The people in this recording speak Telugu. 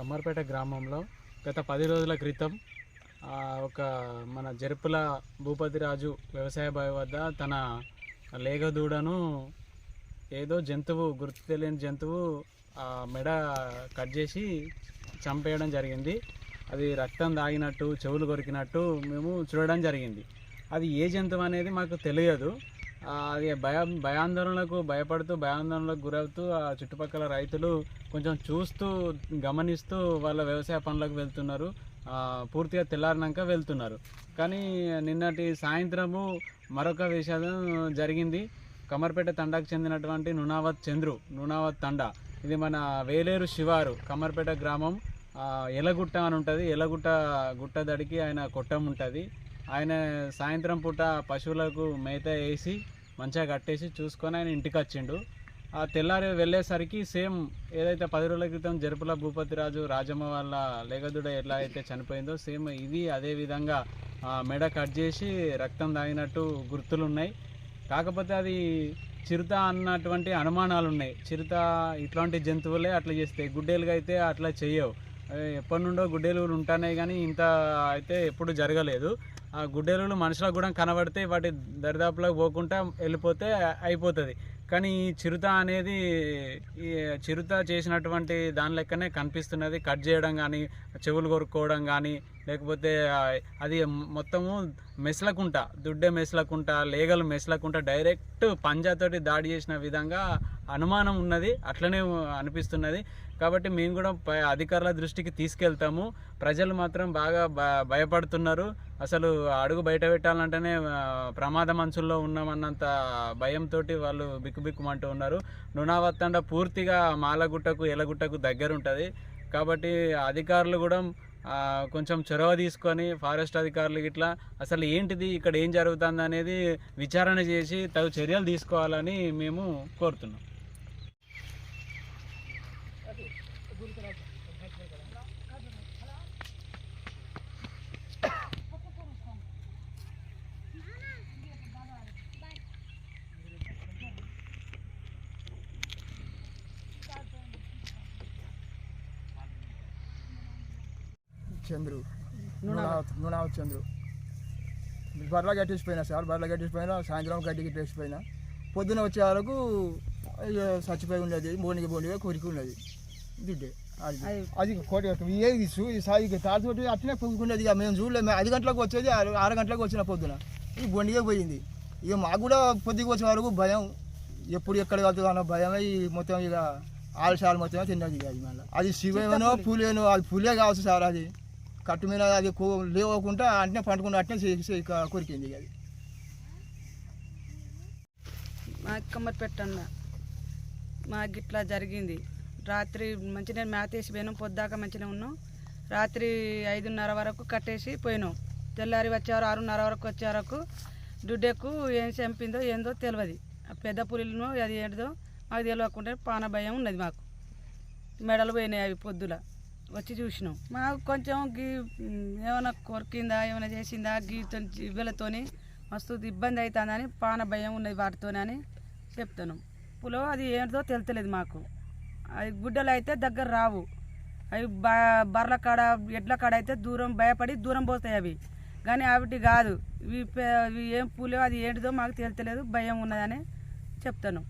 కమ్మర్పేట గ్రామంలో గత పది రోజుల క్రితం ఒక మన జరుపుల భూపతిరాజు వ్యవసాయ బావి వద్ద తన లేగదూడను ఏదో జంతువు గుర్తు తెలియని జంతువు ఆ మెడ కట్ చేసి చంపేయడం జరిగింది. అది రక్తం తాగినట్టు చెవులు కొరికినట్టు మేము చూడడం జరిగింది. అది ఏ జంతువు అనేది మాకు తెలియదు. అది భయం భయాందోళనలకు భయపడుతూ భయాందోళనలకు గురవుతూ ఆ చుట్టుపక్కల రైతులు కొంచెం చూస్తూ గమనిస్తూ వాళ్ళ వ్యవసాయ పనులకు వెళ్తున్నారు. పూర్తిగా తెల్లారినాక వెళ్తున్నారు. కానీ నిన్నటి సాయంత్రము మరొక విషయం జరిగింది. కమర్పేట తండాకు చెందినటువంటి నునావత్ చంద్రు నునావత్ తండా. ఇది మన వేలేరు శివారు కమర్పేట గ్రామం. ఎలగుట్ట అని ఉంటుంది. ఎలగుట్ట గుట్ట దడికి ఆయన కొట్టం ఉంటుంది. ఆయన సాయంత్రం పూట పశువులకు మేత వేసి మంచిగా కట్టేసి చూసుకొని ఆయన ఇంటికి వచ్చిండు. ఆ తెల్లారి వెళ్ళేసరికి సేమ్ ఏదైతే పది రోజుల క్రితం జరుపుల భూపతిరాజు రాజమ్మ వాళ్ళ లేగదుడ ఎట్లా అయితే చనిపోయిందో సేమ్ ఇది అదే విధంగా మెడ కట్ చేసి రక్తం తాగినట్టు గుర్తులు ఉన్నాయి కాకపోతే అది చిరుత అన్నటువంటి అనుమానాలు ఉన్నాయి చిరుత ఇట్లాంటి జంతువులే అట్లా చేస్తాయి గుడ్డేలుగా అయితే అట్లా చేయవు. ఎప్పటి నుండో గుడ్డేలుగులు ఉంటున్నాయి కానీ ఇంత అయితే ఎప్పుడు జరగలేదు. ఆ గుడ్డెలుగులు మనుషులకు కూడా కనబడితే వాటి దరిదాపులకు పోకుండా వెళ్ళిపోతే అయిపోతుంది. కానీ ఈ చిరుత అనేది ఈ చిరుత చేసినటువంటి దాని లెక్కనే కనిపిస్తున్నది. కట్ చేయడం కానీ చెవులు కొరుక్కోవడం కానీ లేకపోతే అది మొత్తము మెస్లకుంట దుడ్డే మెస్లకుంట లేగలు మెస్లకుంట డైరెక్ట్ పంజాతోటి దాడి చేసిన విధంగా అనుమానం ఉన్నది అట్లనే అనిపిస్తున్నది. కాబట్టి మేము కూడా పై అధికారుల దృష్టికి తీసుకెళ్తాము. ప్రజలు మాత్రం బాగా భ- భయపడుతున్నారు. అసలు అడుగు బయట పెట్టాలంటేనే ప్రమాద మంచుల్లో ఉన్నామన్నంత భయంతో వాళ్ళు బిక్కుబిక్కుమంటూ ఉన్నారు. నునావత్తండ పూర్తిగా మాలగుట్టకు ఎలగుట్టకు దగ్గర ఉంటుంది కాబట్టి అధికారులు కూడా కొంచెం చొరవ తీసుకొని ఫారెస్ట్ అధికారులు ఇట్లా అసలు ఏంటిది ఇక్కడ ఏం జరుగుతుంది అనేది విచారణ చేసి తగు చర్యలు తీసుకోవాలని మేము కోరుతున్నాం. చంద్రు. నూనె చంద్రు. బర్రెలు కట్టేసిపోయినా సార్ బర్రెలు కట్టేసిపోయినా సాయంత్రం గడ్డి కట్టేసిపోయినా పొద్దున వచ్చే వరకు ఇక చచ్చిపోయి ఉండేది బోనిగా బోనిగా కొరికి ఉన్నది దుడ్డే అది. అది. కోటి ఏది సాయి తాడుతోటి అట్లనే పొంగుకునేది ఇక మేము చూడలేదు. ఐదు గంటలకు వచ్చేది ఆరు ఆరు గంటలకు వచ్చిన పొద్దున. ఈ బొండిగా పోయింది. ఇక మాకు కూడా పొద్దుకి వచ్చే వరకు భయం. ఎప్పుడు ఎక్కడ వెళ్తుందో అన్న భయమే ఈ మొత్తం ఇక ఆలసాలు మొత్తం తిన్నది ఇక అది మళ్ళీ. అది శివేనో పులేనో అది పులే కావచ్చు సార్ అది. కట్టు మీద అది లేవకుండా అట్నే పండుకుండా అట్నే కొరికింది అది. మా కమ్మరి పెట్టన్న. మాకు ఇట్లా జరిగింది. రాత్రి మంచిగా మేత వేసి పోయినాం పొద్దాక మంచిగా ఉన్నాం. రాత్రి ఐదున్నర వరకు కట్టేసి పోయినాం. తెల్లారి వచ్చేవారు ఆరున్నర వరకు వచ్చే వరకు దుడ్డెక్కు ఏం చంపిందో ఏందో తెలియదు ఆ పెద్ద పులిలో అది ఏంటిదో మాకు తెలియకుండా పాన భయం ఉన్నది మాకు. మెడలు పోయినాయి అవి పొద్దుల. వచ్చి చూసినాం. మాకు కొంచెం గీ ఏమైనా కొరికిందా ఏమైనా చేసిందా గీతో ఇవ్వలతోని మస్తు ఇబ్బంది అవుతుందని పాన భయం ఉన్నది వాటితోనని అని చెప్తాను పులో అది ఏంటో తెలుతలేదు మాకు. అవి గుడ్డలు అయితే దగ్గర రావు. అవి బర్ల బర్రెల కాడ ఎడ్ల కాడ అయితే దూరం భయపడి దూరం పోతాయి అవి. కానీ అవిటి కాదు. ఇవి ఇవి ఏం పూలో అది ఏంటిదో మాకు తెలుతలేదు భయం ఉన్నదని చెప్తాను